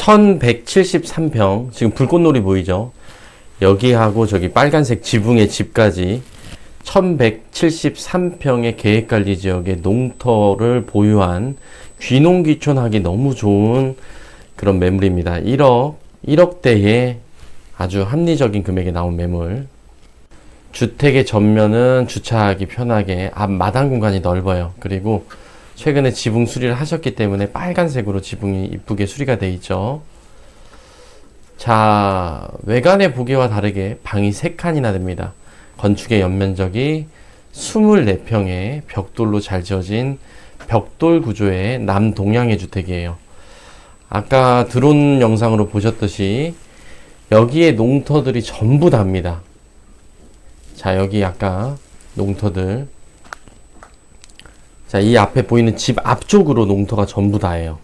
1173평. 지금 불꽃놀이 보이죠? 여기하고 저기 빨간색 지붕의 집까지 1173평의 계획관리 지역의 농터를 보유한 귀농귀촌하기 너무 좋은 그런 매물입니다. 1억, 1억대에 아주 합리적인 금액에 나온 매물. 주택의 전면은 주차하기 편하게 앞 마당 공간이 넓어요. 그리고 최근에 지붕 수리를 하셨기 때문에 빨간색으로 지붕이 이쁘게 수리가 돼 있죠. 자, 외관의 보기와 다르게 방이 3칸이나 됩니다. 건축의 연면적이 24평의 벽돌로 잘 지어진 벽돌 구조의 남동양의 주택이에요. 아까 드론 영상으로 보셨듯이 여기에 농터들이 전부 답니다. 자, 여기 아까 농터들. 자, 이 앞에 보이는 집 앞쪽으로 농터가 전부 다예요.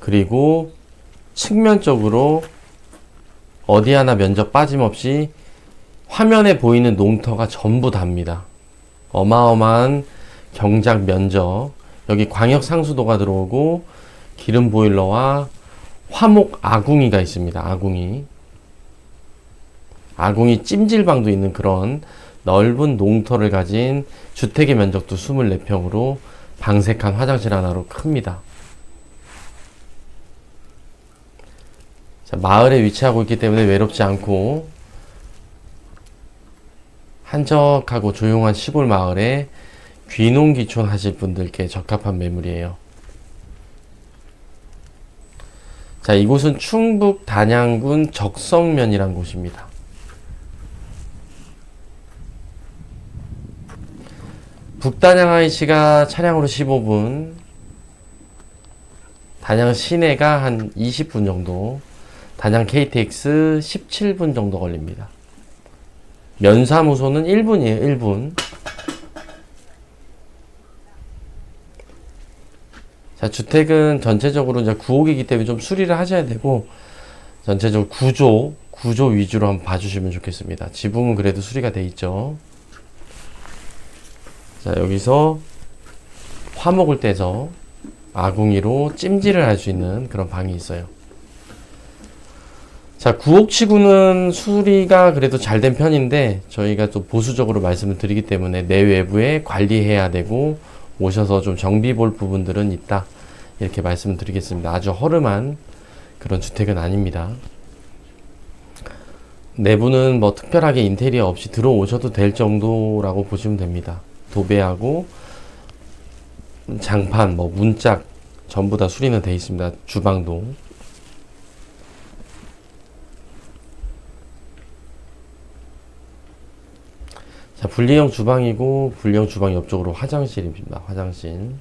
그리고 측면적으로 어디 하나 면적 빠짐없이 화면에 보이는 농터가 전부 답니다. 어마어마한 경작 면적. 여기 광역 상수도가 들어오고 기름 보일러와 화목 아궁이가 있습니다. 아궁이. 아궁이 찜질방도 있는 그런 넓은 농터를 가진 주택의 면적도 24평으로 방색한 화장실 하나로 큽니다. 자, 마을에 위치하고 있기 때문에 외롭지 않고 한적하고 조용한 시골 마을에 귀농귀촌 하실 분들께 적합한 매물이에요. 자, 이곳은 충북 단양군 적성면이란 곳입니다. 북단양 IC가 차량으로 15분, 단양 시내가 한 20분 정도, 단양 KTX 17분 정도 걸립니다. 면사무소는 1분이에요, 1분. 자, 주택은 전체적으로 이제 구옥이기 때문에 좀 수리를 하셔야 되고, 전체적으로 구조, 구조 위주로 한번 봐주시면 좋겠습니다. 지붕은 그래도 수리가 돼 있죠. 자, 여기서 화목을 떼서 아궁이로 찜질을 할 수 있는 그런 방이 있어요. 자, 구옥치구는 수리가 그래도 잘 된 편인데 저희가 또 보수적으로 말씀을 드리기 때문에 내외부에 관리해야 되고 오셔서 좀 정비 볼 부분들은 있다. 이렇게 말씀을 드리겠습니다. 아주 허름한 그런 주택은 아닙니다. 내부는 뭐 특별하게 인테리어 없이 들어오셔도 될 정도라고 보시면 됩니다. 도배하고 장판, 뭐 문짝 전부 다 수리는 돼 있습니다. 주방도. 자, 분리형 주방이고 분리형 주방 옆쪽으로 화장실입니다. 화장실.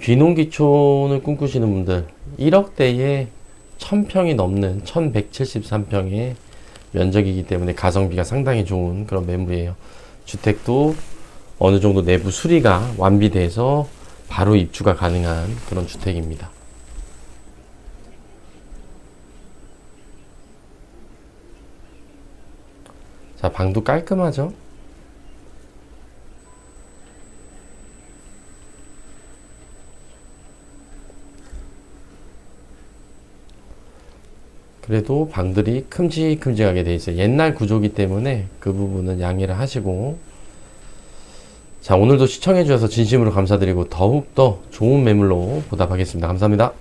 귀농귀촌을 꿈꾸시는 분들 1억대에 1000평이 넘는 1173평의 면적이기 때문에 가성비가 상당히 좋은 그런 매물이에요. 주택도 어느 정도 내부 수리가 완비돼서 바로 입주가 가능한 그런 주택입니다. 자, 방도 깔끔하죠? 그래도 방들이 큼직큼직하게 돼 있어요. 옛날 구조기 때문에 그 부분은 양해를 하시고 자 오늘도 시청해 주셔서 진심으로 감사드리고 더욱더 좋은 매물로 보답하겠습니다. 감사합니다.